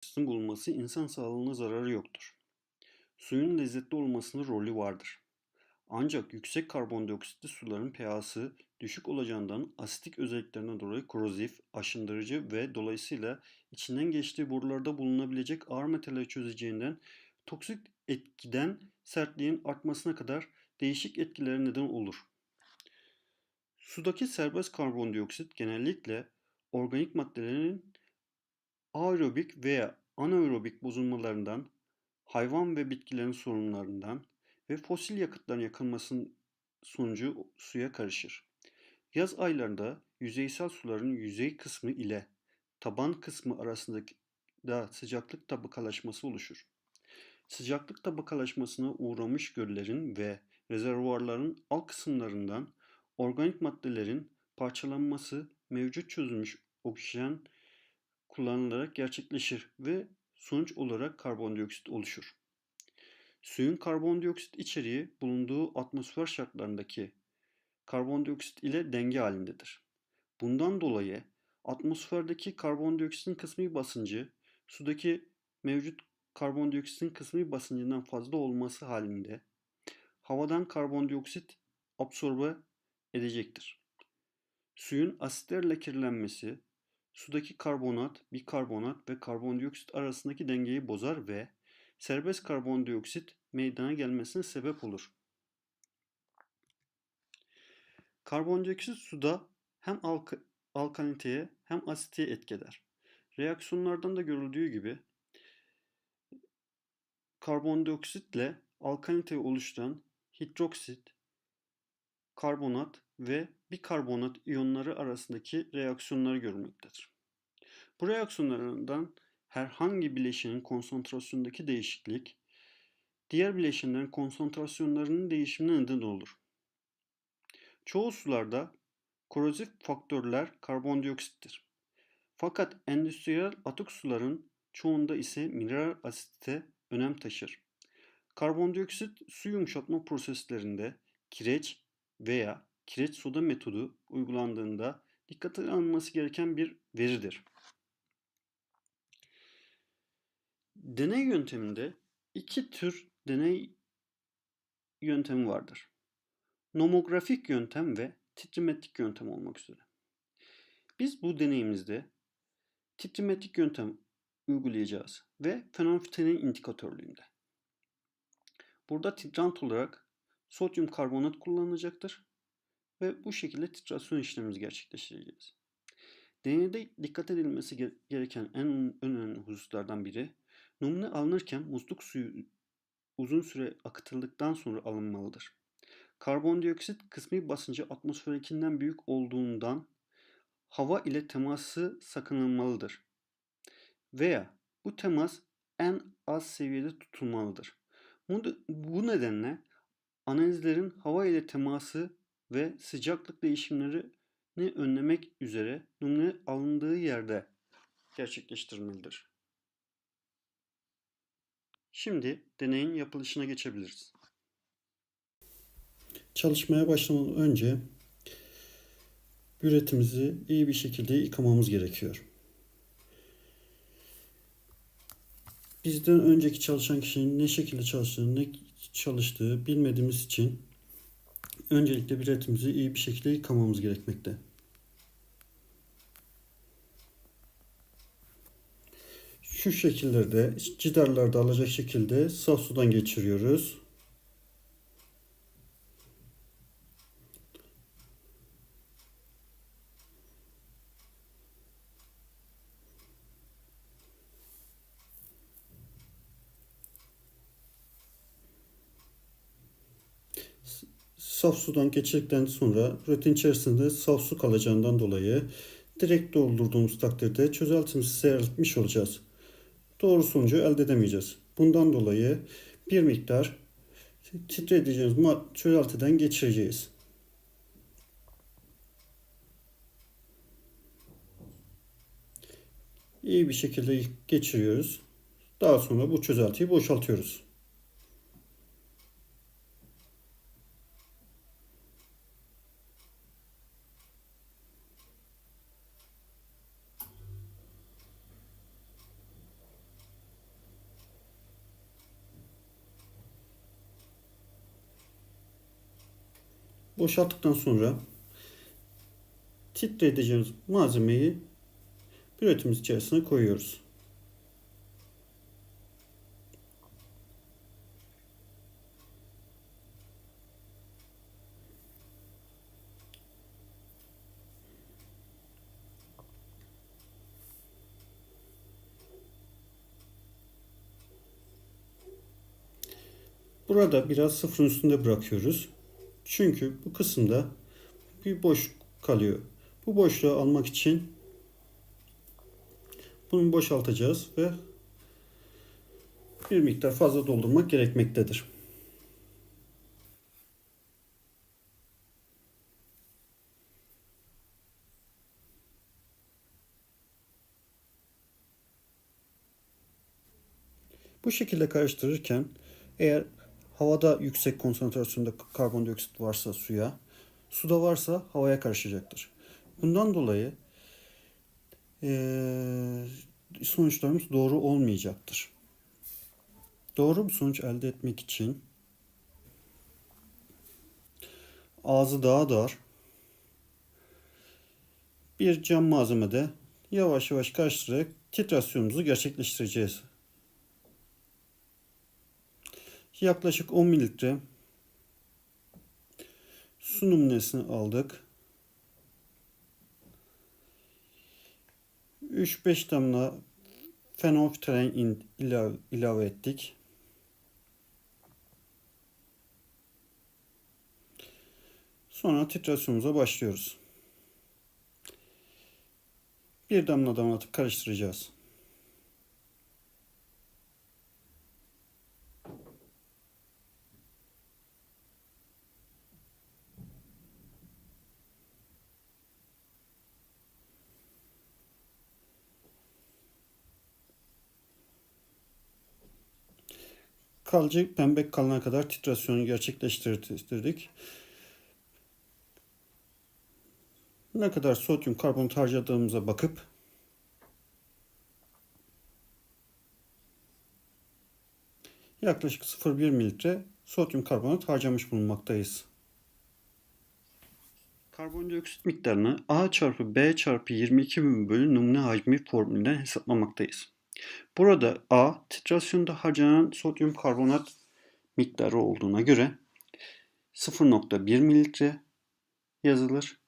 karbondioksitin bulunması insan sağlığına zararı yoktur. Suyun lezzetli olmasında rolü vardır. Ancak yüksek karbondioksitli suların pH'sı düşük olacağından asitik özelliklerine dolayı korozif, aşındırıcı ve dolayısıyla içinden geçtiği borularda bulunabilecek ağır metalleri çözeceğinden toksik etkiden sertliğin artmasına kadar değişik etkilere neden olur. Sudaki serbest karbondioksit genellikle organik maddelerin aerobik veya anaerobik bozulmalarından, hayvan ve bitkilerin sorunlarından ve fosil yakıtların yakılmasının sonucu suya karışır. Yaz aylarında yüzeysel suların yüzey kısmı ile taban kısmı arasındaki da sıcaklık tabakalaşması oluşur. Sıcaklık tabakalaşmasına uğramış göllerin ve rezervuarların alt kısımlarından organik maddelerin parçalanması mevcut çözülmüş oksijen kullanılarak gerçekleşir ve sonuç olarak karbondioksit oluşur. Suyun karbondioksit içeriği bulunduğu atmosfer şartlarındaki karbondioksit ile denge halindedir. Bundan dolayı atmosferdeki karbondioksitin kısmi basıncı sudaki mevcut karbondioksitin kısmi basıncından fazla olması halinde havadan karbondioksit absorbe edecektir. Suyun asitlerle kirlenmesi sudaki karbonat, bikarbonat ve karbondioksit arasındaki dengeyi bozar ve serbest karbondioksit meydana gelmesine sebep olur. Karbondioksit suda hem alk alkaliniteye hem asiteye etki eder. Reaksiyonlardan da görüldüğü gibi karbondioksitle alkaliniteyi oluşturan hidroksit, karbonat ve bikarbonat iyonları arasındaki reaksiyonları görülmektedir. Bu reaksiyonlardan herhangi bileşenin konsantrasyondaki değişiklik, diğer bileşenlerin konsantrasyonlarının değişimine neden olur. Çoğu sularda korozif faktörler karbondioksittir. Fakat endüstriyel atık suların çoğunda ise mineral asite önem taşır. Karbondioksit su yumuşatma proseslerinde kireç veya kireç soda metodu uygulandığında dikkate alınması gereken bir veridir. Deney yönteminde iki tür deney yöntemi vardır. Nomografik yöntem ve titrimetrik yöntem olmak üzere. Biz bu deneyimizde titrimetrik yöntem uygulayacağız ve fenolftenin indikatörlüğünde. Burada titrant olarak sodyum karbonat kullanılacaktır ve bu şekilde titrasyon işlemimizi gerçekleştireceğiz. Deneyde dikkat edilmesi gereken en önemli hususlardan biri numune alınırken musluk suyu uzun süre akıtıldıktan sonra alınmalıdır. Karbondioksit kısmi basıncı atmosferikinden büyük olduğundan hava ile teması sakınılmalıdır. Veya bu temas en az seviyede tutulmalıdır. Bu nedenle analizlerin hava ile teması ve sıcaklık değişimlerini önlemek üzere numune alındığı yerde gerçekleştirilmelidir. Şimdi deneyin yapılışına geçebiliriz. Çalışmaya başlamadan önce üretimizi iyi bir şekilde yıkamamız gerekiyor. Bizden önceki çalışan kişinin ne şekilde çalıştığını, ne çalıştığı bilmediğimiz için öncelikle üretimimizi iyi bir şekilde yıkamamız gerekmekte. Şu şekillerde cidarlarda alacak şekilde saf sudan geçiriyoruz. Saf sudan geçirdikten sonra üretim içerisinde saf su kalacağından dolayı direkt doldurduğumuz takdirde çözeltimizi seyreltmiş olacağız. Doğru sonucu elde edemeyeceğiz. Bundan dolayı bir miktar titredeceğimiz çözeltiden geçireceğiz. İyi bir şekilde geçiriyoruz. Daha sonra bu çözeltiyi boşaltıyoruz. Boşalttıktan sonra titre edeceğimiz malzemeyi üretimiz içerisine koyuyoruz. Burada biraz sıfırın üstünde bırakıyoruz. Çünkü bu kısımda bir boş kalıyor. Bu boşluğu almak için bunu boşaltacağız ve bir miktar fazla doldurmak gerekmektedir. Bu şekilde karıştırırken eğer havada yüksek konsantrasyonda karbondioksit varsa suya, suda varsa havaya karışacaktır. Bundan dolayı eee, sonuçlarımız doğru olmayacaktır. Doğru bir sonuç elde etmek için ağzı daha dar bir cam malzemede yavaş yavaş karıştırarak titrasyonumuzu gerçekleştireceğiz. Yaklaşık 10 mililitre su numunesini aldık. 3-5 damla fenolftalein ilave, ilave ettik. Sonra titrasyonumuza başlıyoruz. Bir damla damlatıp karıştıracağız. Kalıcı pembe kalana kadar titrasyonu gerçekleştirdik. Ne kadar sodyum karbonat harcadığımıza bakıp yaklaşık 0,1 mililitre sodyum karbonat harcamış bulunmaktayız. Karbondioksit miktarını A çarpı B çarpı 22 bölü numune hacmi formülünden hesaplamaktayız. Burada A titrasyonda harcanan sodyum karbonat miktarı olduğuna göre 0.1 mililitre yazılır.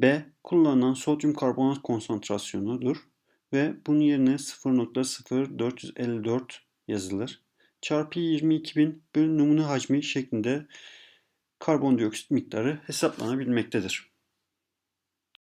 B kullanılan sodyum karbonat konsantrasyonudur ve bunun yerine 0.0454 yazılır. Çarpı 22.000 bölü numune hacmi şeklinde karbondioksit miktarı hesaplanabilmektedir.